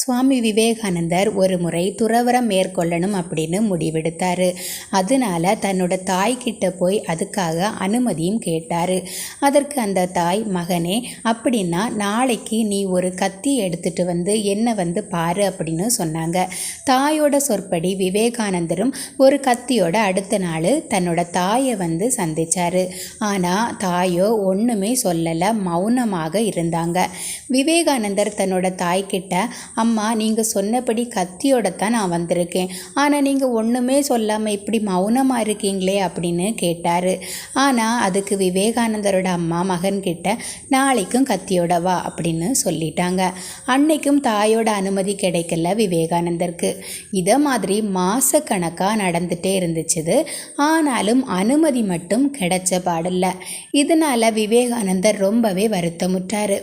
சுவாமி விவேகானந்தர் ஒரு முறை துறவரம் மேற்கொள்ளணும் அப்படின்னு முடிவெடுத்தார். அதனால தன்னோட தாய்கிட்ட போய் அதுக்காக அனுமதியும் கேட்டார். அதற்கு அந்த தாய் மகனே அப்படின்னா நாளைக்கு நீ ஒரு கத்தி எடுத்துட்டு வந்து என்னை வந்து பாரு அப்படின்னு சொன்னாங்க. தாயோட சொற்படி விவேகானந்தரும் ஒரு கத்தியோட அடுத்த நாள் தன்னோட தாயை வந்து சந்தித்தார் ஆனால் தாயோ ஒன்றுமே சொல்லலை மௌனமாக இருந்தாங்க. விவேகானந்தர் தன்னோட தாய்கிட்ட அம்மா நீங்கள் சொன்னபடி கத்தியோட தான் நான் வந்திருக்கேன். ஆனால் நீங்கள் ஒன்றுமே சொல்லாமல் இப்படி மௌனமாக இருக்கீங்களே அப்படின்னு கேட்டார். ஆனால் அதுக்கு விவேகானந்தரோட அம்மா மகன்கிட்ட நாளைக்கும் கத்தியோட வா அப்படின்னு சொல்லிட்டாங்க. அன்னைக்கும் தாயோட அனுமதி கிடைக்கல விவேகானந்தருக்கு. இதை மாதிரி மாசக்கணக்காக நடந்துகிட்டே இருந்துச்சுது. ஆனாலும் அனுமதி மட்டும் கிடைச்ச பாடல்ல. இதனால் விவேகானந்தர் ரொம்பவே வருத்தமுற்றார்.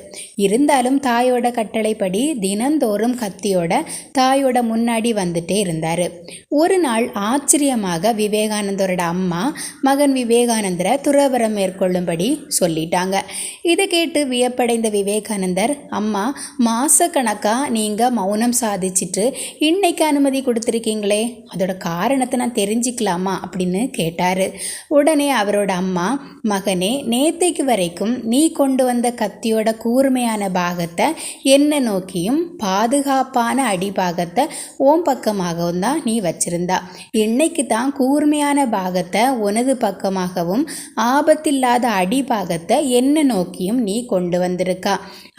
இருந்தாலும் தாயோட கட்டளைப்படி தினந்தோறும் கத்தியோட தாயோட முன்னாடி வந்துட்டே இருந்தார். ஒரு நாள் ஆச்சரியமாக விவேகானந்தரோட அம்மா மகன் விவேகானந்தரை துறவரம் மேற்கொள்ளும்படி சொல்லிட்டாங்க. இதை கேட்டு வியப்படைந்த விவேகானந்தர் அம்மா மாசக்கணக்காக நீங்கள் மௌனம் சாதிச்சுட்டு இன்னைக்கு அனுமதி கொடுத்துருக்கீங்களே? அதோட காரணத்தை நான் தெரிஞ்சுக்கலாமா? அப்படின்னு கேட்டார். உடனே அவரோட அம்மா மகனே நேத்தைக்கு வரைக்கும் நீ கொண்டு வந்த கத்தியோட கூர்மையான பாகத்தை என்ன நோக்கியும் பாதுகா பாதுகாப்பான அடிபாகத்தை ஓம் பக்கமாகவும் தான் நீ வச்சிருந்தா. இன்னைக்கு தான் கூர்மையான பாகத்தை உனது பக்கமாகவும் ஆபத்தில்லாத அடிபாகத்தை என்ன நோக்கியும் நீ கொண்டு வந்திருக்கா.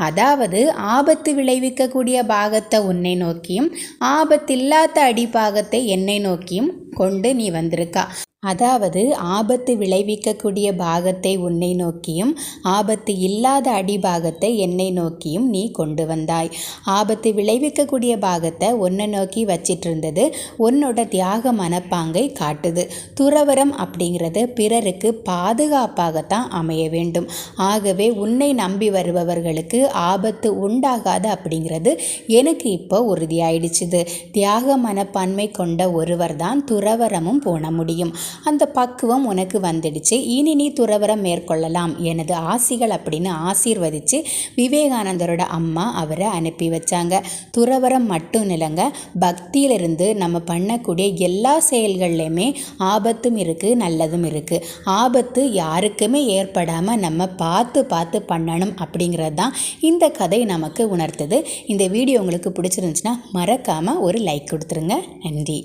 அதாவது ஆபத்து விளைவிக்கக்கூடிய பாகத்தை உன்னை நோக்கியும் ஆபத்தில்லாத அடிபாகத்தை என்னை நோக்கியும் கொண்டு நீ வந்திருக்கா. அதாவது ஆபத்து விளைவிக்கக்கூடிய பாகத்தை உன்னை நோக்கியும் ஆபத்து இல்லாத அடிபாகத்தை என்னை நோக்கியும் நீ கொண்டு வந்தாய். ஆபத்து விளைவிக்கக்கூடிய பாகத்தை உன்னை நோக்கி வச்சிட்டு இருந்தது உன்னோட தியாக மனப்பாங்கை காட்டுது. துறவரம் அப்படிங்கிறது பிறருக்கு பாதுகாப்பாகத்தான் அமைய வேண்டும். ஆகவே உன்னை நம்பி வருபவர்களுக்கு ஆபத்து உண்டாகாது அப்படிங்கிறது எனக்கு இப்போ உறுதியாயிடுச்சுது. தியாக மனப்பான்மை கொண்ட ஒருவர் தான் துறவரமும் போன முடியும். அந்த பக்குவம் உனக்கு வந்துடுச்சு. இனி நீ துறவரம் மேற்கொள்ளலாம். எனது ஆசிகள் அப்படின்னு ஆசீர்வதித்து விவேகானந்தரோட அம்மா அவரை அனுப்பி வச்சாங்க. துறவரம் மட்டும் இல்லைங்க பக்தியிலிருந்து நம்ம பண்ணக்கூடிய எல்லா செயல்கள்லையுமே ஆபத்தும் இருக்குது நல்லதும் இருக்குது ஆபத்து யாருக்குமே ஏற்படாமல் நம்ம பார்த்து பார்த்து பண்ணணும் அப்படிங்கிறது தான் இந்த கதை நமக்கு உணர்த்துது. இந்த வீடியோ உங்களுக்கு பிடிச்சிருந்துச்சுன்னா மறக்காமல் ஒரு லைக் கொடுத்துருங்க. நன்றி.